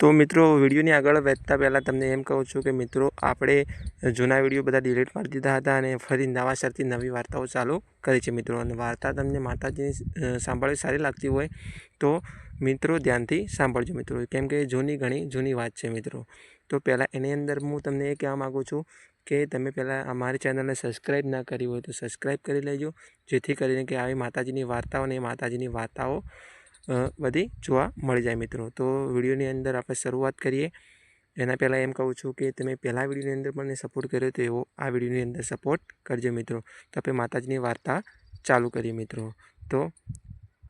તો મિત્રો, વિડીયોની આગળ વધતા પહેલાં તમને એમ કહું છું કે મિત્રો, આપણે જૂના વીડિયો બધા ડિલીટ મારી દીધા હતા અને ફરી નવા સરથી નવી વાર્તાઓ ચાલુ કરી છે મિત્રો. અને વાર્તા તમને માતાજીની સાંભળવી સારી લાગતી હોય તો મિત્રો ધ્યાનથી સાંભળજો મિત્રો. કેમ કે જૂની ઘણી જૂની વાત છે મિત્રો. તો પહેલાં એની અંદર હું તમને એ કહેવા માગું છું કે તમે પહેલાં અમારી ચેનલને સબસ્ક્રાઈબ ના કરી હોય તો સબસ્ક્રાઈબ કરી લેજો, જેથી કરીને કે આવી માતાજીની વાર્તાઓ અને માતાજીની વાર્તાઓ બધી જોવા મળી જાય મિત્રો. તો વિડીયોની અંદર આપણે શરૂઆત કરીએ. એના પહેલાં એમ કહું છું કે તમે પહેલાં વિડીયોની અંદર મને સપોર્ટ કર્યો તો એવો આ વિડીયોની અંદર સપોર્ટ કરજો મિત્રો. તો આપણે માતાજીની વાર્તા ચાલુ કરીએ મિત્રો. તો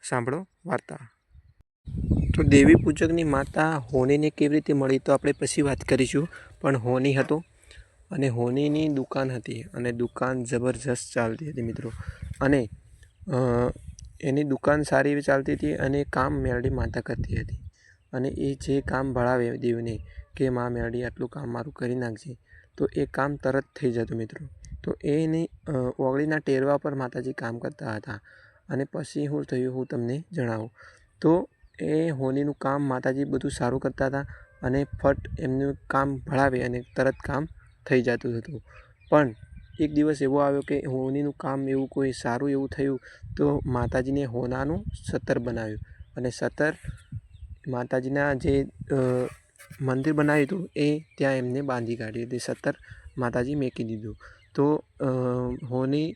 સાંભળો વાર્તા. તો દેવી પૂજકની માતા હોનીને કેવી રીતે મળી તો આપણે પછી વાત કરીશું. પણ હોની હતો અને હોનીની દુકાન હતી અને દુકાન જબરજસ્ત ચાલતી હતી મિત્રો. અને એની દુકાન સારી એવી ચાલતી હતી અને કામ મેરડી માતા કરતી હતી. અને એ જે કામ ભળાવે દેવને કે, માં મેરડી આટલું કામ મારું કરી નાખજે. તો એ કામ તરત થઈ જતું મિત્રો. તો એની ઓગળીના ટેરવા પર માતાજી કામ કરતા હતા. અને પછી શું થયું, હું તમને જણાવું. તો એ હોલીનું કામ માતાજી બધું સારું કરતા હતા અને ફટ એમનું કામ ભળાવે અને તરત કામ થઈ જતું હતું. પણ એક દિવસ એવો આવ્યો કે હોનીનું કામ એવું કોઈ સારું એવું થયું તો માતાજીને હોનાનું સતર બનાવ્યું. અને સતર માતાજીના જે મંદિર બનાવ્યું હતું એ ત્યાં એમને બાંધી કાઢ્યું તે સતર માતાજી મેકી દીધું. તો હોની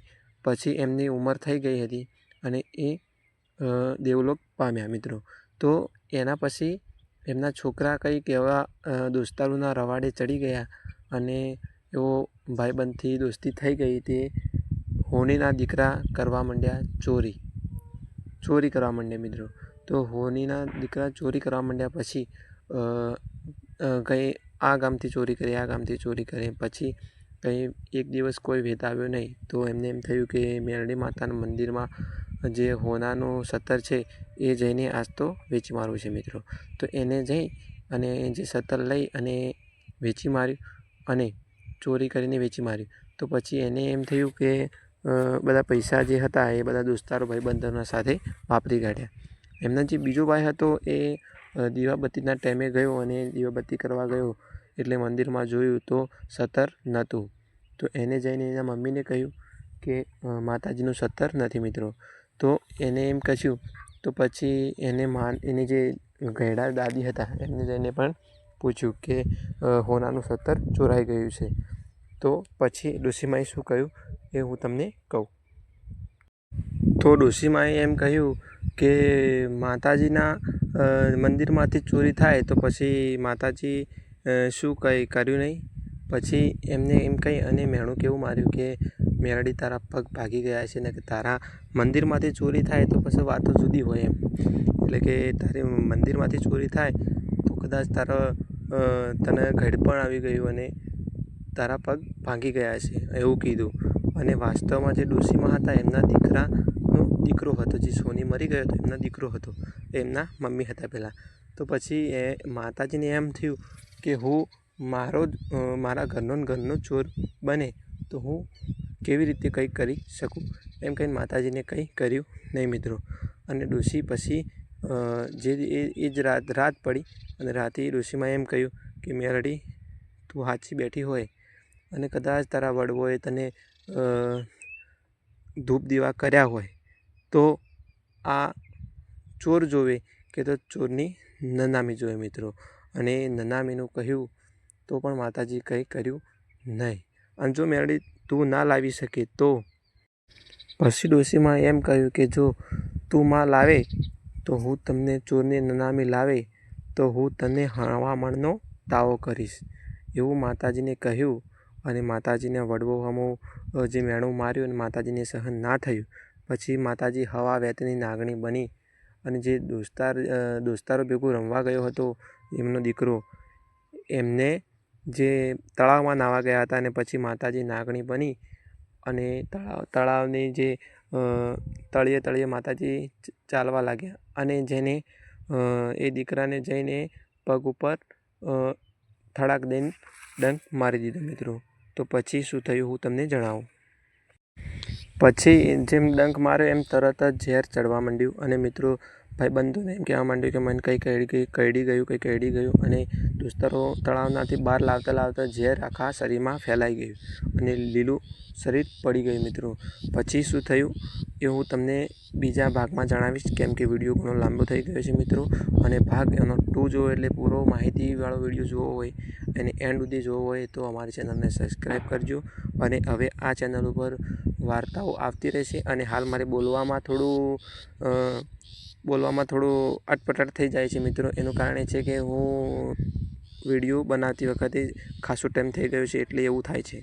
પછી એમની ઉંમર થઈ ગઈ હતી અને એ દેવલોક પામ્યા મિત્રો. તો એના પછી એમના છોકરા કંઈક એવા દોસ્તારોના રવાડે ચડી ગયા અને એવો ભાઈબંધથી દોસ્તી થઈ ગઈ તે હોનીના દીકરા કરવા માંડ્યા ચોરી. ચોરી કરવા માંડ્યા મિત્રો. તો હોનીના દીકરા ચોરી કરવા માંડ્યા પછી કંઈ આ ગામથી ચોરી કરી, આ ગામથી ચોરી કરી. પછી કંઈ એક દિવસ કોઈ વેત આવ્યો નહીં. તો એમને એમ થયું કે મેરડી માતાના મંદિરમાં જે હોનાનું સતર છે એ જઈને આજ તો વેચી મારવું છે મિત્રો. તો એને જઈ અને જે સતર લઈ અને વેચી માર્યું અને ચોરી કરીને વેચી માર્યું. તો પછી એને એમ થયું કે બધા પૈસા જે હતા એ બધા દોસ્તારો ભાઈબંધોના સાથે વાપરી કાઢ્યા. એમના જે બીજો ભાઈ હતો એ દીવાબત્તીના ટાઈમે ગયો અને દીવાબત્તી કરવા ગયો એટલે મંદિરમાં જોયું તો સતર નહોતું. તો એને જઈને એના મમ્મીને કહ્યું કે માતાજીનું સતર નથી મિત્રો. તો એને એમ કહ્યું તો પછી એને માન, એની જે ઘેડા દાદી હતા એમને જઈને પણ પૂછ્યું કે હોનાનું સત્તર ચોરાઈ ગયું છે. તો પછી ડોશીમાએ શું કહ્યું? એ હું તમને કહું. તો ડુસીમાએ એમ કહ્યું કે, માતાજીના મંદિરમાંથી ચોરી થાય તો પછી માતાજી શું કંઈ કર્યું નહીં? પછી એમને એમ કહી અને મેણું કેવું માર્યું કે, મેરડી તારા પગ ભાગી ગયા છે ને કે તારા મંદિરમાંથી ચોરી થાય તો પછી વાતો જુદી હોય એમ. એટલે કે તારી મંદિરમાંથી ચોરી થાય તો કદાચ તારા તને ઘડપણ આવી ગયું અને તારા પગ ભાંગી ગયા છે, એવું કીધું. અને વાસ્તવમાં જે ડોશીમાં હતા, એમના દીકરાનો દીકરો હતો, જે સોની મરી ગયો હતો, એમના દીકરો હતો, એમના મમ્મી હતા પહેલાં. તો પછી એ માતાજીને એમ થયું કે હું મારો જ મારા ઘરનો ઘરનો ચોર બને, તો હું કેવી રીતે કંઈક કરી શકું? એમ કહીને માતાજીને કંઈ કર્યું નહીં, મિત્રો. અને ડોશી પછી જે એ એ જ રાત રાત પડી અને રાતે ઋષિમાં એમ કહ્યું કે મેરડી તું હાચી બેઠી હોય અને કદાચ તારા વડવોએ તને ધૂપ દીવા કર્યા હોય, તો આ ચોર જોવે કે તો ચોરની નનામી જોવે મિત્રો. અને નનામીનું કહ્યું, તો પણ માતાજી કંઈ કર્યું નહીં. અને જો મેરડી તું ના લાવી શકે તો? પછી ડોશીમાં એમ કહ્યું કે, જો તું માં લાવે તો હું તમને ચોરને નનામી લાવે, તો હું તને હવામણનો દાવો કરીશ. એવું માતાજીને કહ્યું અને માતાજીને વડવો હમો જે મેણું માર્યું અને માતાજીને સહન ના થયું. પછી માતાજી હવા વેતની નાગણી બની અને જે દોસ્તાર દોસ્તારો ભેગું રમવા ગયો હતો, એમનો દીકરો, એમને જે તળાવમાં નાહવા ગયા હતા અને પછી માતાજી નાગણી બની અને તળાવ, તળાવની જે તળિયે તળિયે માતાજી ચાલવા લાગ્યા અને જેને એ દીકરાને જઈને પગ ઉપર થડાક દઈને ડંક મારી દીધો મિત્રો. તો પછી શું થયું હું તમને જણાવું. પછી જેમ ડંક માર્યો એમ તરત જ ઝેર ચડવા માંડ્યું અને મિત્રો ભાઈબંધોને એમ કહેવા માંડ્યું કે મને કંઈ કઈ કરડી ગયું, કંઈ કરડી ગયું અને દોસ્તારો તળાવનાથી બહાર લાવતા લાવતા ઝેર આખા શરીરમાં ફેલાઈ ગયું અને લીલું શરીર પડી ગયું મિત્રો. પછી શું થયું એ હું તમને બીજા ભાગમાં જણાવીશ કેમ કે વીડિયો ઘણો લાંબો થઈ ગયો છે મિત્રો અને ભાગ એનો ટુ જોવો એટલે પૂરો માહિતીવાળો વીડિયો જોવો હોય અને એન્ડ સુધી જોવો હોય તો અમારી ચેનલને સબસ્ક્રાઈબ કરજો અને હવે આ ચેનલ ઉપર વાર્તાઓ આવતી રહેશે અને હાલ મારે બોલવામાં થોડું બોલવામાં થોડું અટપટાટ થઈ જાય છે મિત્રો. એનું કારણ એ છે કે હું વીડિયો બનાવતી વખતે ખાસો ટાઈમ થઈ ગયો છે એટલે એવું થાય છે.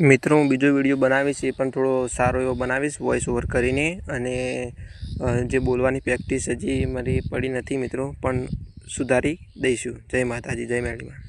મિત્રો, હું બીજો વીડિયો બનાવીશ એ પણ થોડો સારો એવો બનાવીશ વોઇસ ઓવર કરીને. અને જે બોલવાની પ્રેક્ટિસ હજી મારી પડી નથી મિત્રો, પણ સુધારી દઈશું. જય માતાજી, જય મેળીમાં